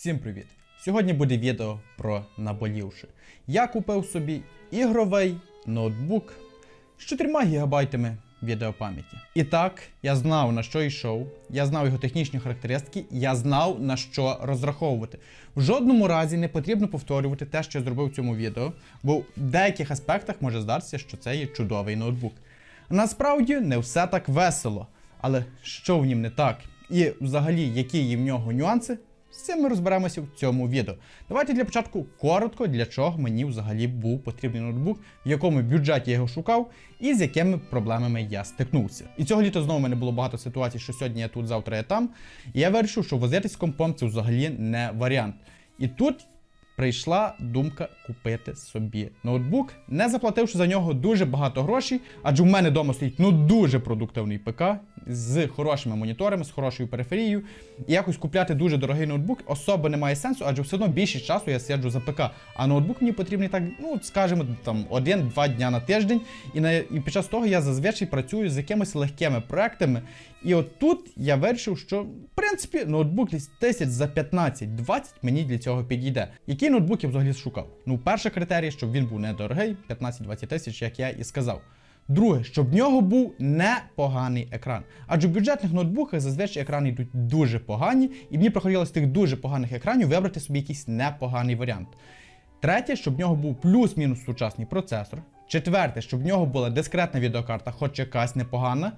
Всім привіт! Сьогодні буде відео про наболівши. Я купив собі ігровий ноутбук з 4 гігабайтами відеопам'яті. І так, я знав на що йшов, я знав його технічні характеристики, я знав на що розраховувати. В жодному разі не потрібно повторювати те, що я зробив в цьому відео, бо в деяких аспектах може здатися, що це є чудовий ноутбук. Насправді не все так весело, але що в нім не так? І взагалі, які є в нього нюанси, з цим ми розберемося в цьому відео. Давайте для початку коротко, для чого мені взагалі був потрібний ноутбук, в якому бюджеті я його шукав, і з якими проблемами я стикнувся. І цього літа знову в мене було багато ситуацій, що сьогодні я тут, завтра я там. І я вирішив, що возитись компом це взагалі не варіант. І тут прийшла думка купити собі ноутбук, не заплативши за нього дуже багато грошей, адже в мене вдома стоїть ну дуже продуктивний ПК з хорошими моніторами, з хорошою периферією. І якось купляти дуже дорогий ноутбук особо немає сенсу, адже все одно більшість часу я сиджу за ПК. А ноутбук мені потрібний так, ну скажімо, там один-два дня на тиждень. І на і під час того я зазвичай працюю з якимись легкими проектами. І от тут я вирішив, що в принципі ноутбук тисяч за 15-20 мені для цього підійде. Який ноутбук я взагалі шукав? Ну, перший критерій, щоб він був недорогий, 15-20 тисяч, як я і сказав. Друге, щоб в нього був непоганий екран. Адже в бюджетних ноутбуках зазвичай екрани йдуть дуже погані, і мені приходилось з тих дуже поганих екранів вибрати собі якийсь непоганий варіант. Третє, щоб в нього був плюс-мінус сучасний процесор. Четверте, щоб в нього була дискретна відеокарта, хоч якась непогана.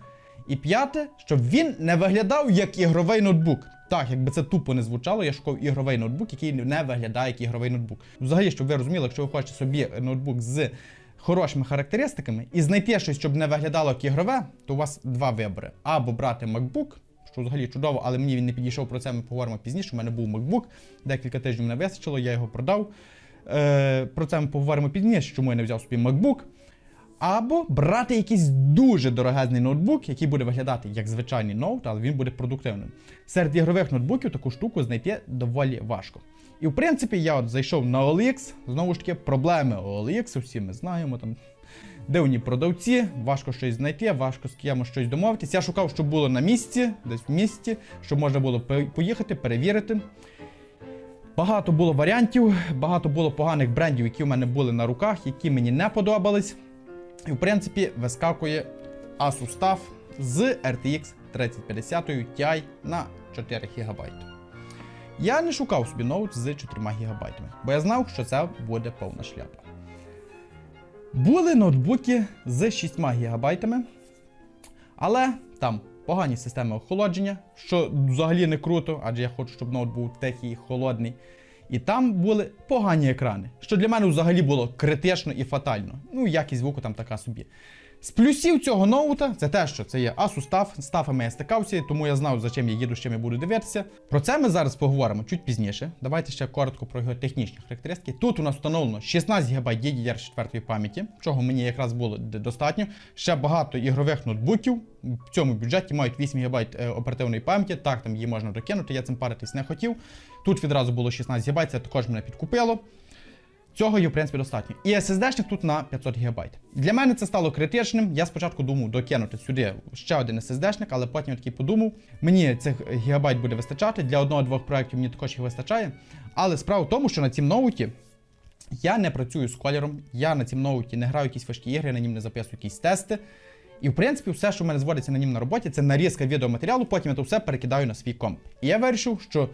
І п'яте, щоб він не виглядав як ігровий ноутбук. Так, якби це тупо не звучало, я шукав ігровий ноутбук, який не виглядає як ігровий ноутбук. Взагалі, щоб ви розуміли, якщо ви хочете собі ноутбук з хорошими характеристиками і знайти щось, щоб не виглядало як ігрове, то у вас два вибори: або брати MacBook, що взагалі чудово, але мені він не підійшов про це. Ми поговоримо пізніше. У мене був MacBook, декілька тижнів не вистачило, я його продав. Е, про це ми поговоримо пізніше, чому я не взяв собі MacBook. Або брати якийсь дуже дорогезний ноутбук, який буде виглядати як звичайний ноут, але він буде продуктивним. Серед ігрових ноутбуків таку штуку знайти доволі важко. І в принципі, я от зайшов на OLX, знову ж таки, проблеми OLX, всі ми знаємо, там дивні продавці, важко щось знайти, важко з кимось щось домовитися. Я шукав, щоб було на місці, десь в місті, щоб можна було поїхати, перевірити. Багато було варіантів, багато було поганих брендів, які в мене були на руках, які мені не подобались. І в принципі вискакує Asus TUF з RTX 3050 Ti на 4 ГБ. Я не шукав собі ноут з 4 ГБ, бо я знав, що це буде повна шляпа. Були ноутбуки з 6 ГБ, але там погані системи охолодження, що взагалі не круто, адже я хочу, щоб ноут був тихий, холодний. І там були погані екрани, що для мене взагалі було критично і фатально. Ну, якість звуку там така собі. З плюсів цього ноута це те, що це є Asus TUF, з я стикався, тому я знав, за чим я їду, з чим я буду дивитися. Про це ми зараз поговоримо чуть пізніше. Давайте ще коротко про його технічні характеристики. Тут у нас встановлено 16 ГБ DDR4 пам'яті, чого мені якраз було достатньо. Ще багато ігрових ноутбуків в цьому бюджеті мають 8 ГБ е, оперативної пам'яті. Так, там її можна докинути, я цим паритись не хотів. Тут відразу було 16 ГБ, це також мене підкупило. Цього є, в принципі, достатньо. І SSD-шник тут на 500 ГБ. Для мене це стало критичним. Я спочатку думав докинути сюди ще один SSD-шник, але потім я такий подумав, мені цих гігабайт буде вистачати. Для одного-двох проєктів мені також їх вистачає. Але справа в тому, що на цім ноуті я не працюю з коліром, я на цім ноуті не граю якісь важкі ігри, на нім не записую якісь тести. І в принципі, все, що в мене зводиться на нім на роботі, це нарізка відеоматеріалу, потім я то все перекидаю на свій комп. І я вирішив, що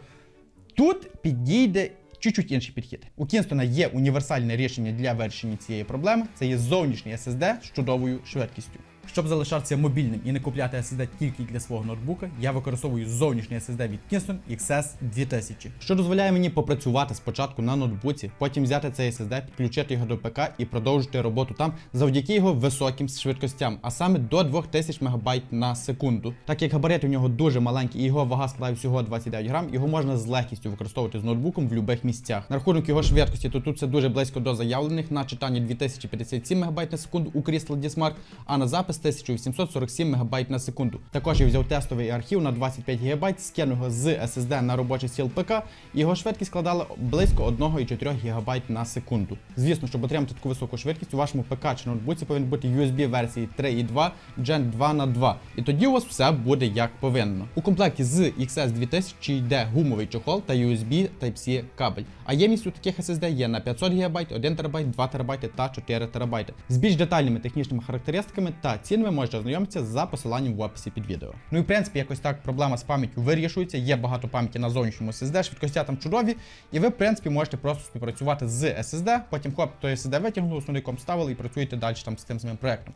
Тут підійде чуть-чуть інший підхід. У Кінстона є універсальне рішення для вирішення цієї проблеми. Це є зовнішній SSD з чудовою швидкістю. Щоб залишатися мобільним і не купляти SSD тільки для свого ноутбука, я використовую зовнішній SSD від Kingston XS 2000, що дозволяє мені попрацювати спочатку на ноутбуці, потім взяти цей SSD, підключити його до ПК і продовжити роботу там завдяки його високим швидкостям, а саме до 2000 МБ на секунду. Так як габарити в нього дуже маленькі і його вага складає всього 29 грам, його можна з легкістю використовувати з ноутбуком в будь-яких місцях. На рахунок його швидкості, то тут це дуже близько до заявлених на читання 2057 МБ на секунду у Crystal D-Smart, а на запис з 1847 МБ на секунду. Також я взяв тестовий архів на 25 ГБ, скинув з SSD на робочий стіл ПК, його швидкість складала близько 1,4 ГБ на секунду. Звісно, щоб отримати таку високу швидкість, у вашому ПК чи ноутбуці повинен бути USB версії 3.2 Gen 2 на 2. І тоді у вас все буде як повинно. У комплекті з XS 2000 йде гумовий чохол та USB Type-C кабель. А ємність у таких SSD є на 500 ГБ, 1 ТБ, 2 ТБ та 4 ТБ. З більш детальними технічними характеристиками та цінами можете ознайомитися за посиланням в описі під відео. Ну і в принципі, якось так проблема з пам'яттю вирішується. Є багато пам'яті на зовнішньому SSD, швидкості там чудові, і ви, в принципі, можете просто співпрацювати з SSD, потім хоп, той SSD витягнули, основний комп ставили і працюєте далі там з тим самим проектом.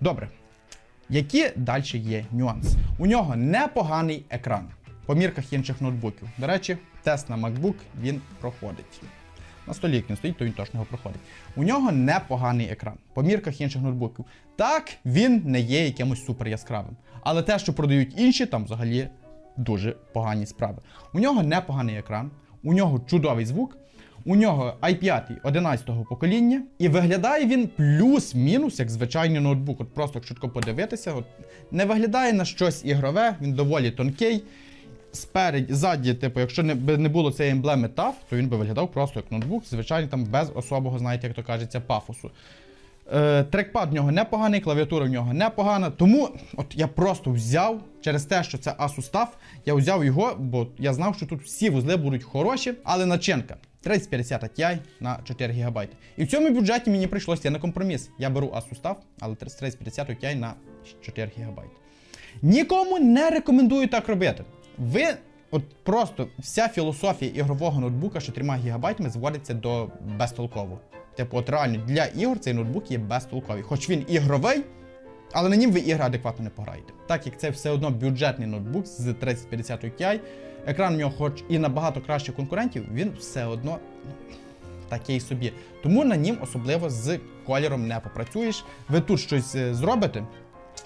Добре. Які далі є нюанси? У нього непоганий екран по мірках інших ноутбуків. До речі, тест на MacBook він проходить. На столі, як він стоїть, то він точно його проходить. У нього непоганий екран по мірках інших ноутбуків. Так, він не є якимось супер яскравим. Але те, що продають інші, там взагалі дуже погані справи. У нього непоганий екран, у нього чудовий звук. У нього i5 11-го покоління, і виглядає він плюс-мінус як звичайний ноутбук. От просто швидко подивитися. От не виглядає на щось ігрове, він доволі тонкий. Спереді, ззаді, типу, якщо не, не було цієї емблеми TAF, то він би виглядав просто як ноутбук, звичайно, там без особого, знаєте, як то кажеться, пафосу. Е, трекпад в нього непоганий, клавіатура в нього непогана. Тому от я просто взяв через те, що це Asus TUF, я взяв його, бо я знав, що тут всі вузли будуть хороші, але начинка 3050 Ti на 4 ГБ. І в цьому бюджеті мені прийшлося на компроміс. Я беру Asus TUF, але 3050 Ti на 4 ГБ. Нікому не рекомендую так робити. Ви. От просто вся філософія ігрового ноутбука з 4 ГБ зводиться до безтолково. Типу, от реально для ігор цей ноутбук є безтолковий. Хоч він ігровий, але на нім ви ігри адекватно не пограєте. Так як це все одно бюджетний ноутбук з 3050 Ti, екран у нього, хоч і набагато краще конкурентів, він все одно такий собі. Тому на нім особливо з кольором не попрацюєш. Ви тут щось е, зробите.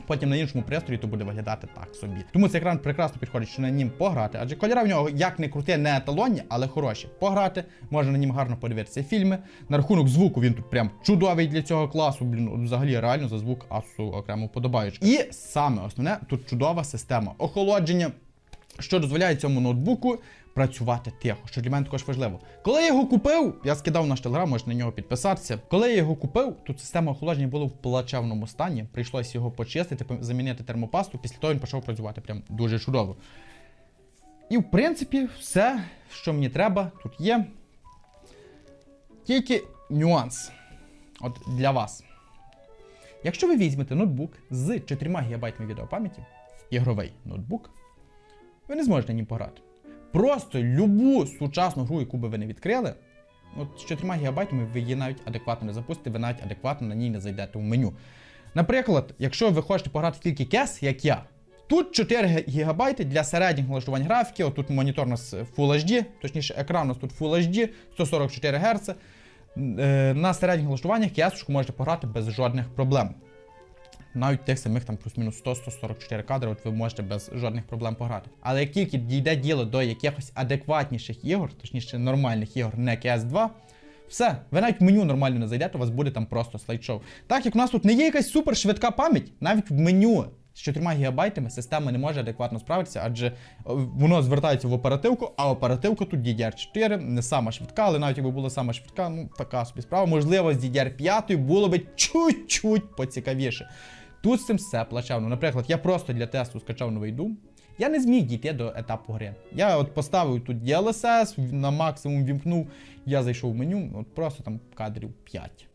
Потім на іншому пристрої то буде виглядати так собі. Тому цей екран прекрасно підходить, що на нім пограти, адже кольори в нього як не крути, не еталонні, але хороші. Пограти, можна на нім гарно подивитися фільми. На рахунок звуку він тут прям чудовий для цього класу. Блін, взагалі реально за звук асу окремо подобаючи. І саме основне, тут чудова система охолодження, що дозволяє цьому ноутбуку працювати тихо, що для мене також важливо. Коли я його купив, я скидав наш телеграм, можете на нього підписатися. Коли я його купив, тут система охолодження була в плачевному стані. Прийшлося його почистити, замінити термопасту. Після того він почав працювати прям дуже чудово. І в принципі, все, що мені треба, тут є. Тільки нюанс. От для вас. Якщо ви візьмете ноутбук з 4 ГБ відеопам'яті, ігровий ноутбук, ви не зможете нім пограти. Просто любу сучасну гру, яку би ви не відкрили, от з 4 ГБ ви її навіть адекватно не запустите, ви навіть адекватно на ній не зайдете в меню. Наприклад, якщо ви хочете пограти тільки кес, як я, тут 4 ГБ для середніх налаштувань графіки, отут монітор у нас Full HD, точніше, екран у нас тут Full HD, 144 Гц. Е, На середніх налаштуваннях кесочку можете пограти без жодних проблем. Навіть тих самих там плюс-мінус 100-144 кадри, от ви можете без жодних проблем пограти. Але як тільки дійде діло до якихось адекватніших ігор, точніше нормальних ігор, не CS2, все, ви навіть в меню нормально не зайдете, у вас буде там просто слайд-шоу. Так як у нас тут не є якась супер швидка пам'ять, навіть в меню з 4 ГБ система не може адекватно справитися, адже е, воно звертається в оперативку, а оперативка тут DDR4 не сама швидка, але навіть якби була сама швидка, ну така собі справа. Можливо, з DDR5 було би чуть-чуть поцікавіше. Тут з цим все плачевно. Наприклад, я просто для тесту скачав новий Doom. Я не зміг дійти до етапу гри. Я от поставив тут DLSS, на максимум вімкнув, я зайшов в меню, от просто там кадрів 5.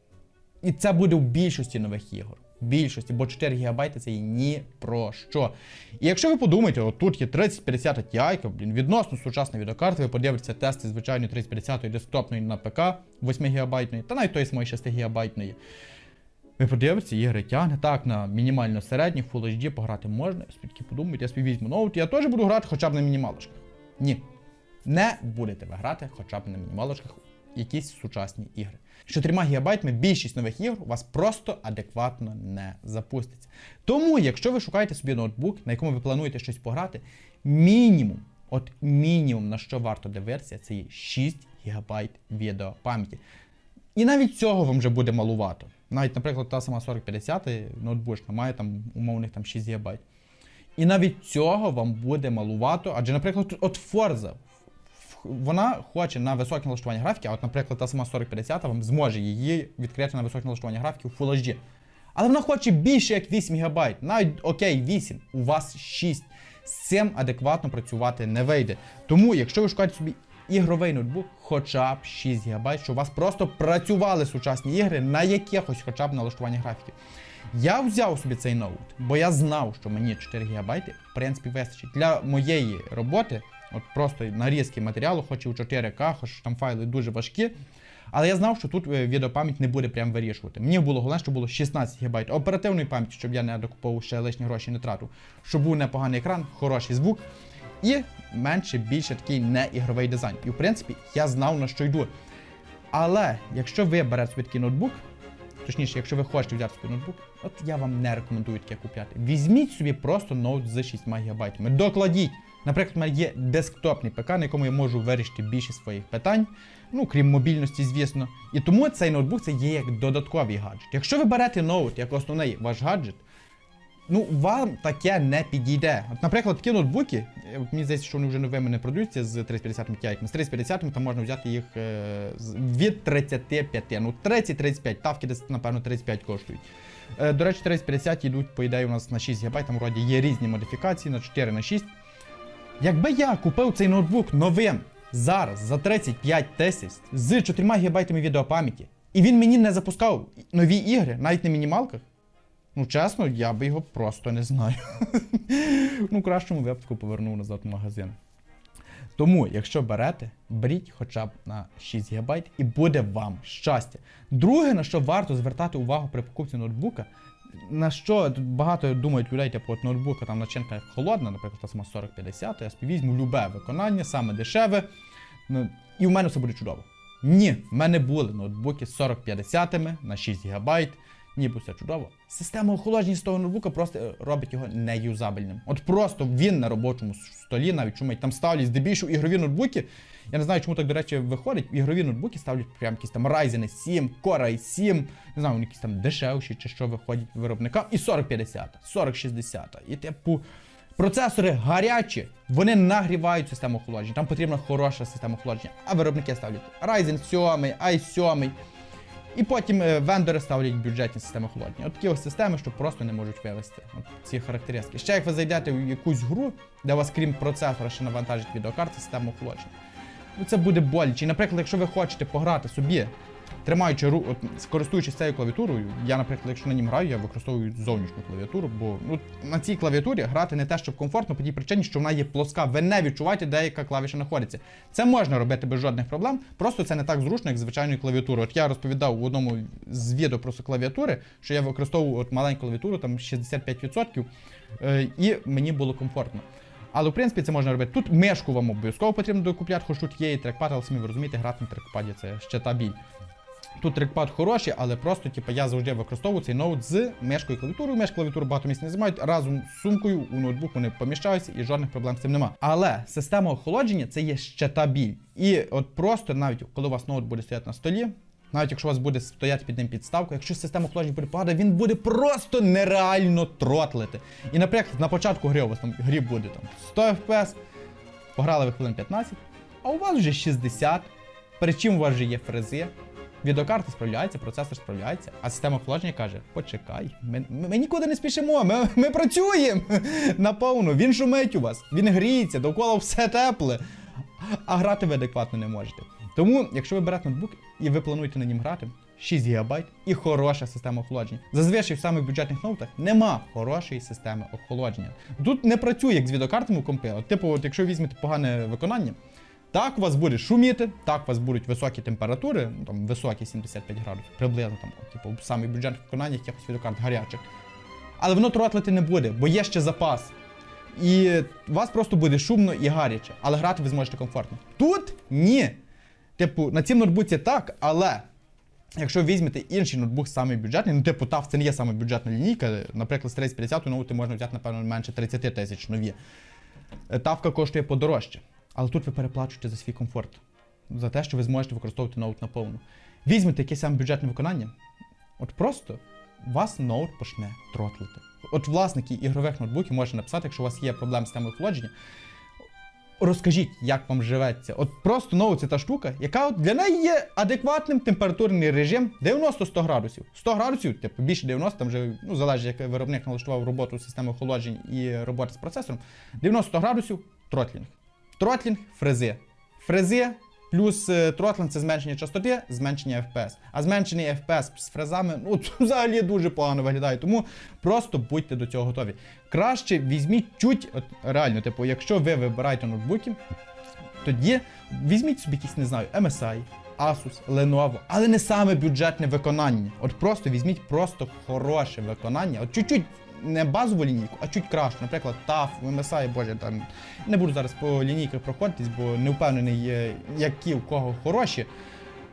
І це буде в більшості нових ігор. В більшості, бо 4 ГБ це є ні про що. І якщо ви подумаєте, от тут є 3050 Ti, блін, відносно сучасна відеокарта, ви подивитеся тести звичайної 3050 десктопної на ПК 8 ГБ, та навіть тої самої 6 ГБ. Ви подивитеся, ігри тягне. Так, на мінімально середніх Full HD пограти можна. Таки подумайте, я собі візьму ноут, я теж буду грати хоча б на мінімалочках. Ні. Не будете ви грати хоча б на мінімалочках якісь сучасні ігри. З 4 ГБ більшість нових ігор у вас просто адекватно не запуститься. Тому, якщо ви шукаєте собі ноутбук, на якому ви плануєте щось пограти, мінімум, от мінімум на що варто дивитися, це є 6 ГБ відеопам'яті. І навіть цього вам вже буде малувато. Навіть, наприклад, та сама 4050 ноутбушка має там умовних там 6 ГБ. І навіть цього вам буде малувато, адже, наприклад, от Forza, вона хоче на високе налаштування графіки, а от, наприклад, та сама 4050 вам зможе її відкрити на високе налаштування графіки в Full HD. Але вона хоче більше як 8 ГБ. Навіть окей, 8, у вас 6. З цим адекватно працювати не вийде. Тому, якщо ви шукаєте собі ігровий ноутбук, хоча б 6 ГБ, щоб у вас просто працювали сучасні ігри на якихось хоча б налаштуванні графіки. Я взяв собі цей ноут, бо я знав, що мені 4 ГБ в принципі вистачить. Для моєї роботи, от просто нарізки матеріалу, хоч і у 4К, хоч там файли дуже важкі. Але я знав, що тут е, відеопам'ять не буде прям вирішувати. Мені було головне, щоб було 16 ГБ оперативної пам'яті, щоб я не докуповував ще лишні гроші не тратив. Щоб був непоганий екран, хороший звук і менше більше такий не ігровий дизайн. І в принципі я знав на що йду. Але якщо ви берете собі такий ноутбук, точніше, якщо ви хочете взяти собі ноутбук, от я вам не рекомендую таке купляти. Візьміть собі просто ноут з 6 ГБ. Докладіть. Наприклад, у мене є десктопний ПК, на якому я можу вирішити більшість своїх питань, ну крім мобільності, звісно. І тому цей ноутбук це є як додатковий гаджет. Якщо ви берете ноут як основний ваш гаджет, ну вам таке не підійде. От, наприклад, такі ноутбуки, е, мені здається, що вони вже новими не продаються з 350 Ti. З 350 там можна взяти їх е, від 35. Ну, 30-35, тавки десь, напевно, 35 коштують. Е, до речі, 3050 йдуть, по ідеї, у нас на 6 ГБ, там вроді є різні модифікації на 4 на 6. Якби я купив цей ноутбук новим зараз за 35 тисяч з 4 ГБ відеопам'яті, і він мені не запускав нові ігри, навіть на мінімалках, ну чесно, я би його просто не знаю. ну, в кращому випадку повернув назад в магазин. Тому, якщо берете, беріть хоча б на 6 ГБ і буде вам щастя. Друге, на що варто звертати увагу при покупці ноутбука, на що багато думають людей, типу от ноутбука там начинка холодна, наприклад, та сама 4050, я собі візьму любе виконання, саме дешеве, ну, і в мене все буде чудово. Ні, в мене були ноутбуки з 4050 на 6 ГБ, ніби все чудово. Система охолодження з того ноутбука просто е, робить його неюзабельним. От просто він на робочому столі навіть чумить. Там ставлять здебільшого ігрові ноутбуки. Я не знаю, чому так, до речі, виходить. Ігрові ноутбуки ставлять прям якісь там Ryzen 7, Core i 7, не знаю, якісь там дешевші чи що виходять виробникам. І 4050, 4060. І типу. Процесори гарячі, вони нагрівають систему охолодження. Там потрібна хороша система охолодження. А виробники ставлять Ryzen 7, i 7. І потім е, вендори ставлять бюджетні системи охолодження. От такі ось системи, що просто не можуть вивести от ці характеристики. Ще як ви зайдете в якусь гру, де у вас крім процесора ще навантажить відеокарта систему охолодження. Ну це буде боляче. Наприклад, якщо ви хочете пограти собі, тримаючи ру, от користуючись цією клавіатурою, я, наприклад, якщо на нім граю, я використовую зовнішню клавіатуру, бо ну, на цій клавіатурі грати не те, щоб комфортно, по тій причині, що вона є плоска. Ви не відчуваєте, де яка клавіша знаходиться. Це можна робити без жодних проблем, просто це не так зручно, як звичайною клавіатурою. От я розповідав в одному з відео про клавіатури, що я використовував от маленьку клавіатуру, там 65%, е, і мені було комфортно. Але в принципі це можна робити. Тут мешку вам обов'язково потрібно докупляти, хоч тут є і трекпад, але самі ви розумієте, грати на трекпаді це ще та біль. Тут трекпад хороший, але просто типу, я завжди використовую цей ноут з мешкою і клавіатурою. Меш клавіатуру багато місць не займають. Разом з сумкою у ноутбук вони поміщаються і жодних проблем з цим нема. Але система охолодження це є ще та біль. І от просто навіть коли у вас ноут буде стояти на столі. Навіть якщо у вас буде стояти під ним підставка, якщо система охолодження буде погана, він буде просто нереально тротлити. І, наприклад, на початку гри у вас там грі буде там 100 FPS, пограли ви хвилин 15, а у вас вже 60, перед чим у вас вже є фрези. Відеокарта справляється, процесор справляється, а система охолодження каже: почекай, ми, ми, нікуди не спішимо, ми, ми працюємо наповну, він шумить у вас, він гріється, довкола все тепле, а грати ви адекватно не можете. Тому, якщо ви берете ноутбук і ви плануєте на нім грати, 6 ГБ і хороша система охолодження. Зазвичай в самих бюджетних ноутах нема хорошої системи охолодження. Тут не працює як з відеокартами компи. От, типу, от, якщо візьмете погане виконання, так у вас буде шуміти, так у вас будуть високі температури, ну, там високі 75 градусів, приблизно там, типу, в самих бюджетних виконаннях якихось відеокарт гарячих. Але воно тротлити не буде, бо є ще запас. І у вас просто буде шумно і гаряче, але грати ви зможете комфортно. Тут ні. Типу, на цім ноутбуці так, але якщо візьмете інший ноутбук самий бюджетний, ну типу TAF це не є саме бюджетна лінійка, наприклад, з 3050 ноути можна взяти, напевно, менше 30 тисяч нові. Е, Тавка коштує подорожче, але тут ви переплачуєте за свій комфорт, за те, що ви зможете використовувати ноут наповну. Візьмете якесь саме бюджетне виконання, От просто вас ноут почне тротлити. От власники ігрових ноутбуків можете написати, якщо у вас є проблеми з темою охолодження. Розкажіть, як вам живеться. От просто ноут це та штука, яка от для неї є адекватним температурний режим 90-100 градусів. 100 градусів, типу більше 90, там вже ну, залежить, як виробник налаштував роботу системи охолоджень і роботи з процесором. 90 градусів тротлінг. Тротлінг фрези. Фрези плюс е, тротлінг це зменшення частоти, зменшення FPS. А зменшений FPS з фрезами ну, взагалі дуже погано виглядає. Тому просто будьте до цього готові. Краще візьміть чуть, от реально, типу, якщо ви вибираєте ноутбуки, тоді візьміть собі якісь, не знаю, MSI, Asus, Lenovo, але не саме бюджетне виконання. От просто візьміть просто хороше виконання. От чуть-чуть не базову лінійку, а чуть краще. Наприклад, TAF, MSI, боже, там не буду зараз по лінійках проходитись, бо не впевнений, е, які у кого хороші.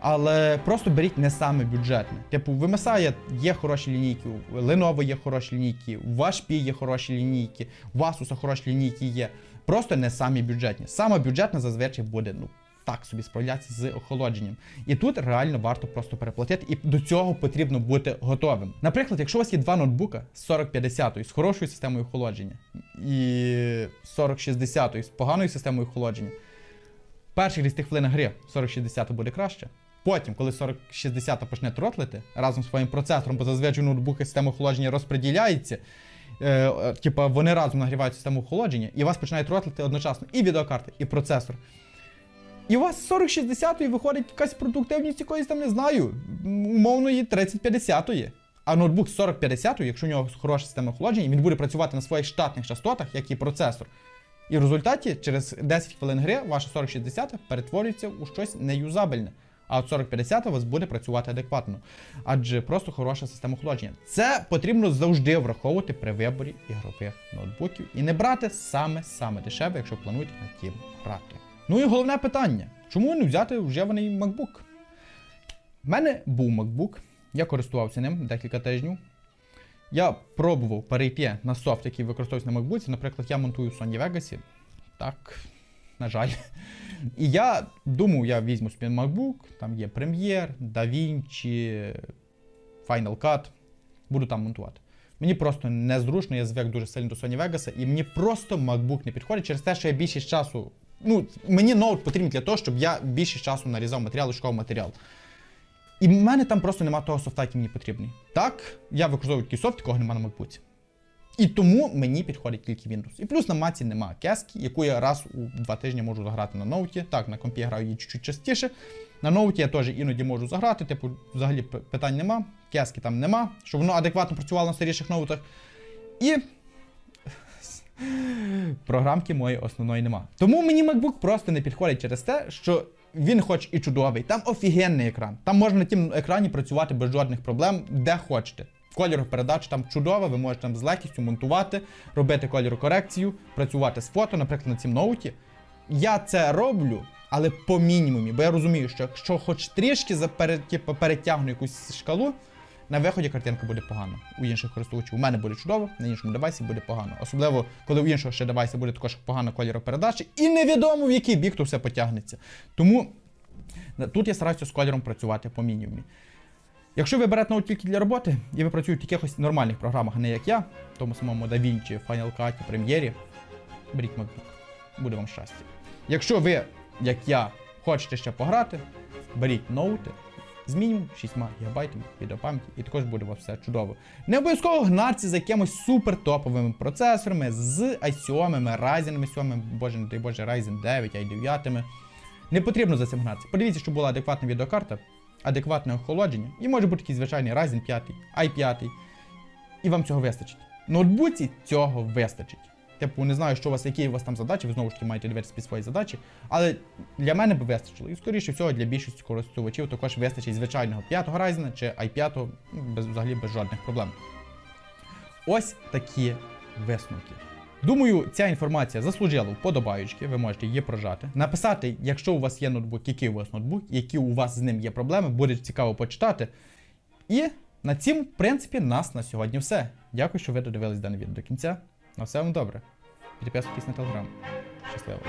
Але просто беріть не саме бюджетне. Типу, в MSI є хороші лінійки, у Lenovo є хороші лінійки, у HP є хороші лінійки, у Asus хороші лінійки є. Просто не самі бюджетні. Саме бюджетна зазвичай буде, ну. Так собі справлятися з охолодженням. І тут реально варто просто переплатити, і до цього потрібно бути готовим. Наприклад, якщо у вас є два ноутбука з 4050 з хорошою системою охолодження і 4060 з поганою системою охолодження, перших 10 хвилин гри 4060 буде краще. Потім, коли 4060 почне тротлити разом з своїм процесором, бо зазвичай ноутбуки система охолодження розподіляється. Е, типа вони разом нагрівають систему охолодження, і вас починає тротлити одночасно і відеокарта, і процесор. І у вас з 4060 виходить якась продуктивність якоїсь там, не знаю, умовної 3050. А ноутбук з 4050, якщо у нього хороша система охолодження, він буде працювати на своїх штатних частотах, як і процесор. І в результаті через 10 хвилин гри ваша 4060 перетворюється у щось неюзабельне. А от 4050 у вас буде працювати адекватно. Адже просто хороша система охолодження. Це потрібно завжди враховувати при виборі ігрових ноутбуків і не брати саме-саме дешеве, якщо плануєте на тім грати. Ну і головне питання: чому не взяти вживаний MacBook? У мене був MacBook, я користувався ним декілька тижнів. Я пробував перейти на софт, який використовується на MacBook. Наприклад, я монтую в Sony Vegas. Так, на жаль. І я думав, я візьму собі MacBook, там є Premiere, DaVinci, Final Cut. Буду там монтувати. Мені просто незручно, я звик дуже сильно до Sony Vegas, і мені просто MacBook не підходить через те, що я більшість часу. Ну, мені ноут потрібен для того, щоб я більшість часу нарізав матеріал і шукав матеріал. І в мене там просто немає того софта, який мені потрібний. Так, я використовую такий софт, якого немає на MacBook. І тому мені підходить тільки Windows. І плюс на маці немає кески, яку я раз у два тижні можу заграти на ноуті. Так, на компі я граю її чуть-чуть частіше. На ноуті я теж іноді можу заграти, типу, взагалі питань нема, кески там нема, щоб воно адекватно працювало на старіших ноутах. І програмки моєї основної нема. Тому мені MacBook просто не підходить через те, що він хоч і чудовий, там офігенний екран. Там можна на тім екрані працювати без жодних проблем, де хочете. Кольоропередача там чудова, ви можете там з легкістю монтувати, робити кольорокорекцію, працювати з фото, наприклад, на цім ноуті. Я це роблю, але по мінімумі, бо я розумію, що якщо хоч трішки типу, перетягну якусь шкалу, на виході картинка буде погана. У інших користувачів у мене буде чудово, на іншому девайсі буде погано. Особливо, коли у іншого ще девайсі буде також погана кольоропередача, і невідомо в який бік то все потягнеться. Тому тут я стараюся з кольором працювати по мінімумі. Якщо ви берете ноут тільки для роботи, і ви працюєте в якихось нормальних програмах, а не як я, в тому самому DaVinci, Final Cut, Premiere, беріть MacBook. Буде вам щастя. Якщо ви, як я, хочете ще пограти, беріть ноути з мінімум 6 ГБ відеопам'яті, і також буде у все чудово. Не обов'язково гнатися за якимось супер топовими процесорами з i7, Ryzen 7, боже, не дай Боже, Ryzen 9, i9. Не потрібно за цим гнатися. Подивіться, щоб була адекватна відеокарта, адекватне охолодження, і може бути якийсь звичайний Ryzen 5, i5, і вам цього вистачить. Ноутбуці цього вистачить. Типу, не знаю, що у вас, які у вас там задачі, ви знову ж таки маєте дивитися під свої задачі, але для мене би вистачило. І скоріше всього для більшості користувачів також вистачить звичайного 5-го Ryzen чи i5 ну, без, взагалі без жодних проблем. Ось такі висновки. Думаю, ця інформація заслужила вподобаючки, ви можете її прожати. Написати, якщо у вас є ноутбук, який у вас ноутбук, які у вас з ним є проблеми, буде цікаво почитати. І на цім, в принципі, нас на сьогодні все. Дякую, що ви додивились дане відео до кінця. На все вам добре. Підписуйтесь на телеграм. Щасливо!